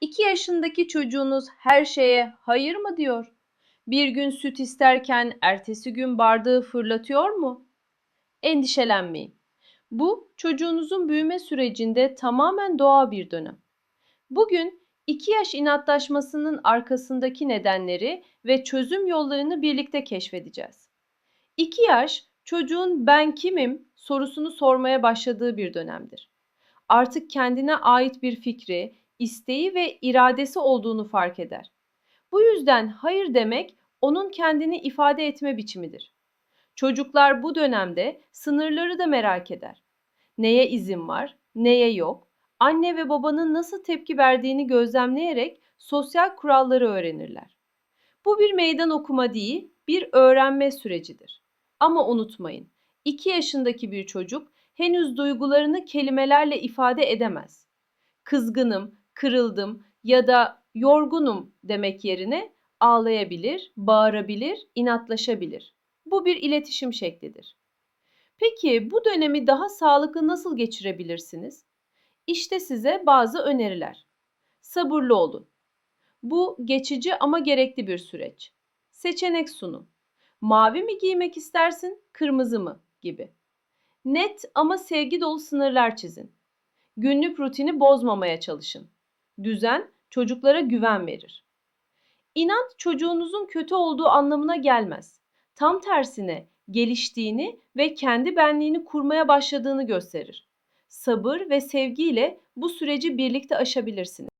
2 yaşındaki çocuğunuz her şeye hayır mı diyor? Bir gün süt isterken ertesi gün bardağı fırlatıyor mu? Endişelenmeyin. Bu çocuğunuzun büyüme sürecinde tamamen doğal bir dönem. Bugün 2 yaş inatlaşmasının arkasındaki nedenleri ve çözüm yollarını birlikte keşfedeceğiz. 2 yaş çocuğun ben kimim sorusunu sormaya başladığı bir dönemdir. Artık kendine ait bir fikri, isteği ve iradesi olduğunu fark eder. Bu yüzden hayır demek onun kendini ifade etme biçimidir. Çocuklar bu dönemde sınırları da merak eder. Neye izin var, neye yok? Anne ve babanın nasıl tepki verdiğini gözlemleyerek sosyal kuralları öğrenirler. Bu bir meydan okuma değil, bir öğrenme sürecidir. Ama unutmayın, 2 yaşındaki bir çocuk henüz duygularını kelimelerle ifade edemez. Kızgınım, kırıldım ya da yorgunum demek yerine ağlayabilir, bağırabilir, inatlaşabilir. Bu bir iletişim şeklidir. Peki bu dönemi daha sağlıklı nasıl geçirebilirsiniz? İşte size bazı öneriler. Sabırlı olun. Bu geçici ama gerekli bir süreç. Seçenek sunun. Mavi mi giymek istersin, kırmızı mı gibi. Net ama sevgi dolu sınırlar çizin. Günlük rutini bozmamaya çalışın. Düzen çocuklara güven verir. İnat çocuğunuzun kötü olduğu anlamına gelmez. Tam tersine geliştiğini ve kendi benliğini kurmaya başladığını gösterir. Sabır ve sevgiyle bu süreci birlikte aşabilirsiniz.